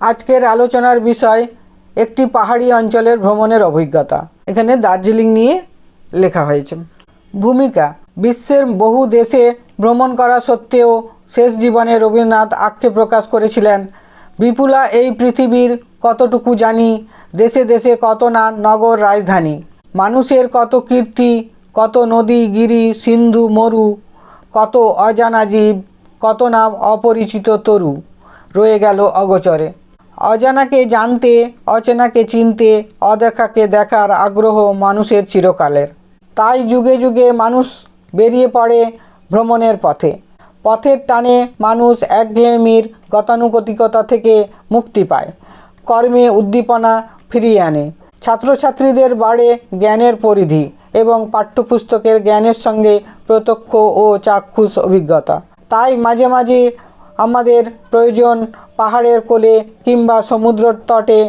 আজকের আলোচনার বিষয় একটি পাহাড়ি অঞ্চলের ভ্রমণের অভিজ্ঞতা। এখানে দার্জিলিং নিয়ে লেখা হয়েছে। ভূমিকা, বিশ্বের বহু দেশে ভ্রমণ করা সত্ত্বেও শেষ জীবনে রবীন্দ্রনাথ আক্ষেপ প্রকাশ করেছিলেন, বিপুলা এই পৃথিবীর কতটুকু জানি, দেশে দেশে কত না নগর রাজধানী, মানুষের কত কীর্তি, কত নদী, গিরি, সিন্ধু, মরু, কত অজানা জীব, কত নাম অপরিচিত তরু, রয়ে গেল অগোচরে। অজানাকে জানতে, অচেনাকে চিনতে, অদেখাকে দেখার আগ্রহ মানুষের চিরকালের। তাই যুগে যুগে মানুষ বেরিয়ে পড়ে ভ্রমণের পথে। পথের টানে মানুষ একঘেয়েমির গতানুগতিকতা থেকে মুক্তি পায়। কর্মে উদ্দীপনা ফিরিয়ে আনে। ছাত্রছাত্রীদের বাড়ে জ্ঞানের পরিধি এবং পাঠ্যপুস্তকের জ্ঞানের সঙ্গে প্রত্যক্ষ ও চাক্ষুষ অভিজ্ঞতা। তাই মাঝে মাঝে আমাদের প্রয়োজন পাহাড়ের কোলে কিংবা সমুদ্রর তটে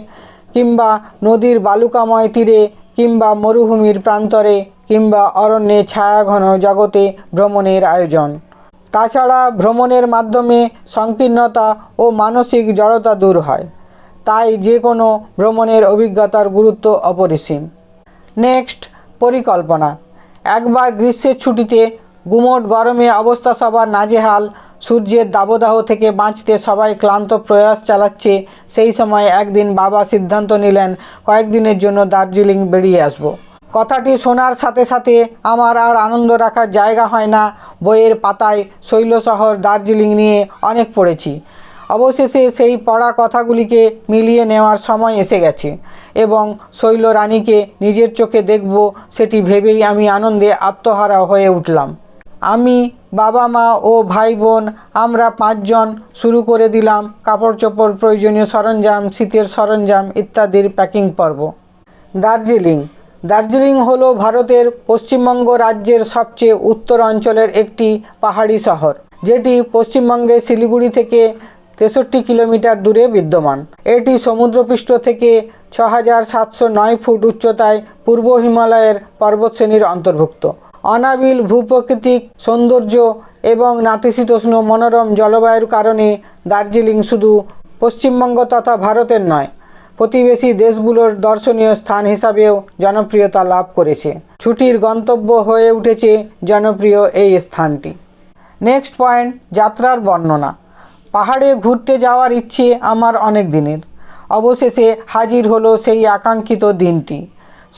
কিংবা নদীর বালুকাময় তীরে কিংবা মরুভূমির প্রান্তরে কিংবা অরণ্যে ছায়াঘন জগতে ভ্রমণের আয়োজন। তাছাড়া ভ্রমণের মাধ্যমে সংকীর্ণতা ও মানসিক জড়তা দূর হয়। তাই যে কোনো ভ্রমণের অভিজ্ঞতার গুরুত্ব অপরিসীম। নেক্সট, পরিকল্পনা। একবার গ্রীষ্মের ছুটিতে গুমোট গরমে অবস্থা সবার নাজেহাল সূর্যের দাবদাহ থেকে বাঁচতে সবাই ক্লান্ত প্রয়াস চালাচ্ছে। সেই সময় একদিন বাবা সিদ্ধান্ত নিলেন, কয়েকদিনের জন্য দার্জিলিং বেরিয়ে আসব। কথাটি শোনার সাথে সাথে আমার আর আনন্দ রাখার জায়গা হয় না। বইয়ের পাতায় শৈল শহর দার্জিলিং নিয়ে অনেক পড়েছি। অবশেষে সেই পড়া কথাগুলিকে মিলিয়ে নেওয়ার সময় এসে গেছে এবং শৈল রানীকে নিজের চোখে দেখব, সেটি ভেবেই আমি আনন্দে আত্মহারা হয়ে উঠলাম। আমি, বাবা মা ও ভাই বোন আমরা পাঁচজন শুরু করে দিলাম কাপড় চোপড় প্রয়োজনীয় সরঞ্জাম, শীতের সরঞ্জাম ইত্যাদির প্যাকিং পর্ব। দার্জিলিং। দার্জিলিং হলো ভারতের পশ্চিমবঙ্গ রাজ্যের সবচেয়ে উত্তর অঞ্চলের একটি পাহাড়ি শহর, যেটি পশ্চিমবঙ্গের শিলিগুড়ি থেকে তেষট্টি কিলোমিটার দূরে বিদ্যমান। এটি সমুদ্রপৃষ্ঠ থেকে ছ হাজার সাতশো নয় ফুট উচ্চতায় পূর্ব হিমালয়ের পর্বতশ্রেণীর অন্তর্ভুক্ত। অনাবিল, ভূপ্রাকৃতিক সৌন্দর্য এবং নাতিশীতোষ্ণ মনোরম জলবায়ুর কারণে দার্জিলিং শুধু পশ্চিমবঙ্গ তথা ভারতের নয়, প্রতিবেশী দেশগুলোর দর্শনীয় স্থান হিসাবেও জনপ্রিয়তা লাভ করেছে। ছুটির গন্তব্য হয়ে উঠেছে জনপ্রিয় এই স্থানটি। নেক্সট পয়েন্ট, যাত্রার বর্ণনা। পাহাড়ে ঘুরতে যাওয়ার ইচ্ছে আমার অনেক দিনের। অবশেষে হাজির হলো সেই আকাঙ্ক্ষিত দিনটি।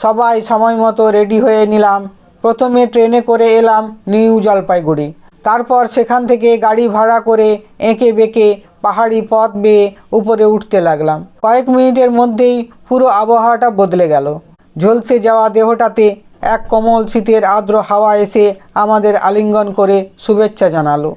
সবাই সময় মতো রেডি হয়ে নিলাম প্রথমে ট্রেনে করে এলাম নিউ জলপাইগুড়ি। তারপর সেখান থেকে গাড়ি ভাড়া করে এঁকে বেঁকে পাহাড়ি পথ বেয়ে উপরে উঠতে লাগলাম। কয়েক মিনিটের মধ্যেই পুরো আবহাওয়াটা বদলে গেল। ঝলসে যাওয়া দেহটাতে এক কোমল শীতের আর্দ্র হাওয়া এসে আমাদের আলিঙ্গন করে শুভেচ্ছা জানালো।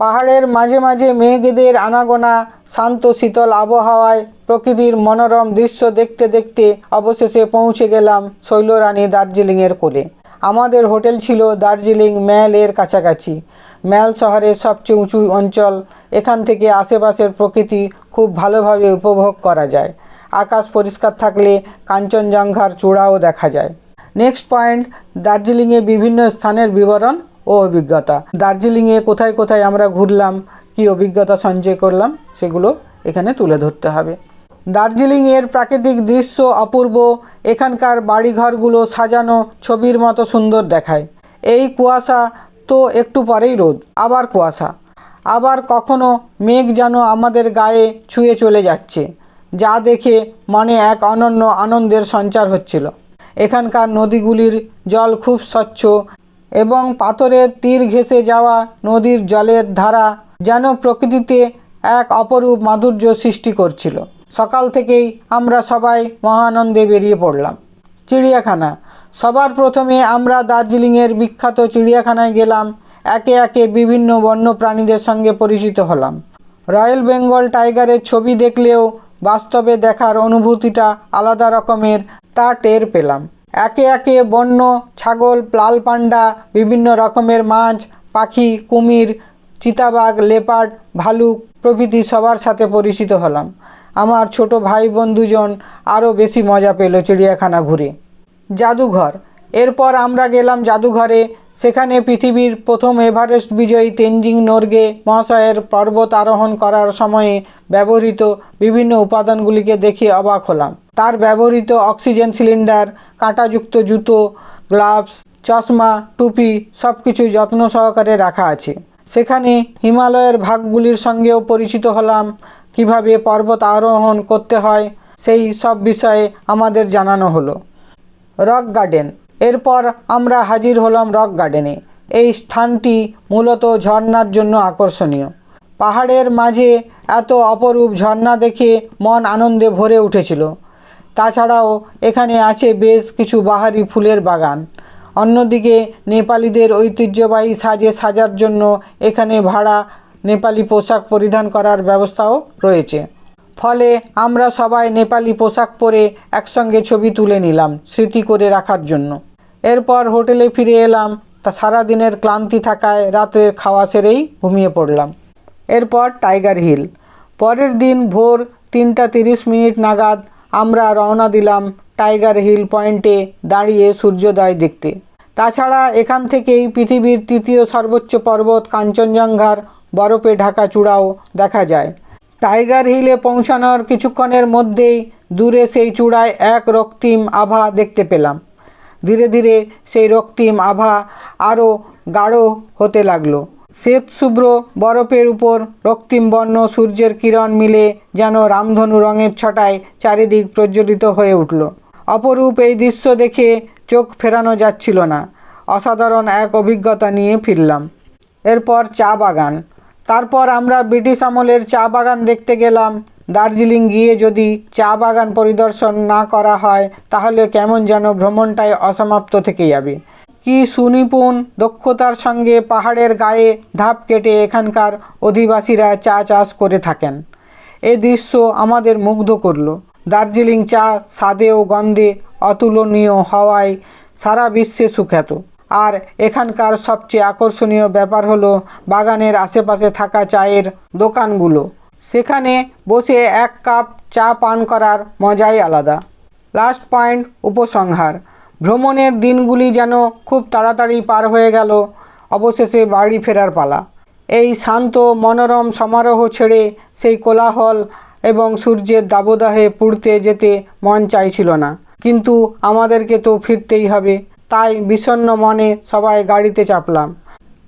পাহাড়ের মাঝে মাঝে মেঘেদের আনাগোনা, শান্ত শীতল আবহাওয়ায় প্রকৃতির মনোরম দৃশ্য দেখতে দেখতে অবশেষে পৌঁছে গেলাম শৈলরানী দার্জিলিংয়ের কোলে। আমাদের হোটেল ছিল দার্জিলিং ম্যালের কাছাকাছি। ম্যাল শহরের সবচেয়ে উঁচু অঞ্চল, এখান থেকে আশেপাশের প্রকৃতি খুব ভালোভাবে উপভোগ করা যায়। আকাশ পরিষ্কার থাকলে কাঞ্চনজঙ্ঘার চূড়াও দেখা যায়। নেক্সট পয়েন্ট, দার্জিলিংয়ে বিভিন্ন স্থানের বিবরণ ও অভিজ্ঞতা। দার্জিলিংয়ে কোথায় কোথায় আমরা ঘুরলাম, কী অভিজ্ঞতা সঞ্চয় করলাম, সেগুলো এখানে তুলে ধরতে হবে। দার্জিলিংয়ের প্রাকৃতিক দৃশ্য অপূর্ব। এখানকার বাড়িঘরগুলো সাজানো, ছবির মতো সুন্দর দেখায়। এই কুয়াশা তো একটু পরেই রোদ, আবার কুয়াশা। আবার কখনো মেঘ যেন আমাদের গায়ে ছুঁয়ে চলে যাচ্ছে, যা দেখে মনে এক অনন্য আনন্দের সঞ্চার হচ্ছিল। এখানকার নদীগুলির জল খুব স্বচ্ছ এবং পাথরের তীর ঘেঁষে যাওয়া নদীর জলের ধারা যেন প্রকৃতিতে এক অপরূপ মাধুর্য সৃষ্টি করছিল। সকাল থেকেই আমরা সবাই মহানন্দে বেরিয়ে পড়লাম। চিড়িয়াখানা। সবার প্রথমে আমরা দার্জিলিংয়ের বিখ্যাত চিড়িয়াখানায় গেলাম। একে একে বিভিন্ন বন্য প্রাণীদের সঙ্গে পরিচিত হলাম। রয়্যাল বেঙ্গল টাইগারের ছবি দেখলেও বাস্তবে দেখার অনুভূতিটা আলাদা রকমের, তা টের পেলাম। একে একে বন্য, ছাগল লাল পান্ডা, বিভিন্ন রকমের মাছ, পাখি, কুমির, চিতাবাঘ, লেপার্ড, ভালুক প্রভৃতি সবার সাথে পরিচিত হলাম। আমার ছোট ভাই বোন দুজন আরও বেশি মজা পেল চিড়িয়াখানা ঘুরে। জাদুঘর। এরপর আমরা গেলাম জাদুঘরে। সেখানে পৃথিবীর প্রথম এভারেস্ট বিজয়ী তেনজিং নোরগে মহাশয়ের পর্বত আরোহণ করার সময়ে ব্যবহৃত বিভিন্ন উপাদানগুলিকে দেখে অবাক হলাম। তার ব্যবহৃত অক্সিজেন সিলিন্ডার, কাঁটাযুক্ত জুতো, গ্লাভস, চশমা, টুপি সব কিছু যত্ন সহকারে রাখা আছে। সেখানে হিমালয়ের ভাগগুলির সঙ্গেও পরিচিত হলাম। কীভাবে পর্বত আরোহণ করতে হয়, সেই সব বিষয়ে আমাদের জানানো হলো। রক গার্ডেন। এরপর আমরা হাজির হলাম রক গার্ডেনে। এই স্থানটি মূলত ঝর্ণার জন্য আকর্ষণীয়। পাহাড়ের মাঝে এত অপরূপ ঝর্ণা দেখে মন আনন্দে ভরে উঠেছিল। তাছাড়াও এখানে আছে বেশ কিছু বাহারি ফুলের বাগান। অন্যদিকে নেপালিদের ঐতিহ্যবাহী সাজে সাজার জন্য এখানে ভাড়া নেপালি পোশাক পরিধান করার ব্যবস্থাও রয়েছে। ফলে আমরা সবাই নেপালি পোশাক পরে একসঙ্গে ছবি তুলে নিলাম স্মৃতি করে রাখার জন্য। এরপর হোটেলে ফিরে এলাম, তা সারাদিনের ক্লান্তি থাকায় রাতের খাওয়া সেরেই ঘুমিয়ে পড়লাম। এরপর টাইগার হিল। পরের দিন ভোর তিনটা তিরিশ মিনিট নাগাদ আমরা রওনা দিলাম টাইগার হিল পয়েন্টে দাঁড়িয়ে সূর্যোদয় দেখতে। তাছাড়া এখান থেকেই পৃথিবীর তৃতীয় সর্বোচ্চ পর্বত কাঞ্চনজঙ্ঘার বরফে ঢাকা চূড়াও দেখা যায়। টাইগার হিলে পৌঁছানোর কিছুক্ষণের মধ্যেই দূরে সেই চূড়ায় এক রক্তিম আভা দেখতে পেলাম। ধীরে ধীরে সেই রক্তিম আভা আরও গাঢ় হতে লাগল। শ্বেত শুভ্র বরফের উপর রক্তিম বর্ণ সূর্যের কিরণ মিলে যেন রামধনু রঙের ছটায় চারিদিক প্রজ্বলিত হয়ে উঠল। অপরূপ এই দৃশ্য দেখে চোখ ফেরানো যাচ্ছিল না। অসাধারণ এক অভিজ্ঞতা নিয়ে ফিরলাম। এরপর চা বাগান। তারপর আমরা ব্রিটিশ আমলের চা বাগান দেখতে গেলাম। দার্জিলিং গিয়ে যদি চা বাগান পরিদর্শন না করা হয়, তাহলে কেমন যেন ভ্রমণটাই অসমাপ্ত থেকে যাবে। কি সুনিপুণ দক্ষতার সঙ্গে পাহাড়ের গায়ে ধাপ কেটে এখানকার অধিবাসীরা চা চাষ করে থাকেন। এ দৃশ্য আমাদের মুগ্ধ করল। দার্জিলিং চা স্বাদে ও গন্ধে অতুলনীয় হওয়ায় সারা বিশ্বে সুখ্যাত। আর এখানকার সবচেয়ে আকর্ষণীয় ব্যাপার হলো বাগানের আশেপাশে থাকা চায়ের দোকানগুলো। সেখানে বসে এক কাপ চা পান করার মজাই আলাদা। লাস্ট পয়েন্ট উপসংহার। ভ্রমণের দিনগুলি যেন খুব তাড়াতাড়ি পার হয়ে গেল, অবশেষে বাড়ি ফেরার পালা। এই শান্ত, মনোরম সমারোহ ছেড়ে সেই কোলাহল এবং সূর্যের দাবদাহে পুড়তে যেতে মন চাইছিল না। কিন্তু আমাদেরকে তো ফিরতেই হবে। তাই বিষণ্ণ মনে সবাই গাড়িতে চাপলাম।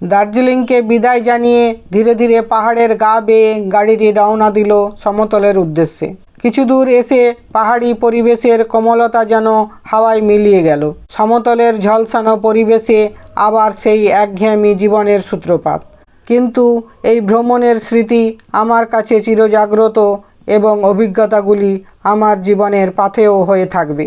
দার্জিলিংকে বিদায় জানিয়ে ধীরে ধীরে পাহাড়ের গা বেয়ে গাড়িটি রওনা দিল সমতলের উদ্দেশ্যে। কিছু দূর এসে পাহাড়ি পরিবেশের কোমলতা যেন হাওয়ায় মিলিয়ে গেল। সমতলের ঝলসানো পরিবেশে আবার সেই একঘেয়েমি জীবনের সূত্রপাত। কিন্তু এই ভ্রমণের স্মৃতি আমার কাছে চিরজাগ্রত এবং অভিজ্ঞতাগুলি আমার জীবনের পাথেয় হয়ে থাকবে।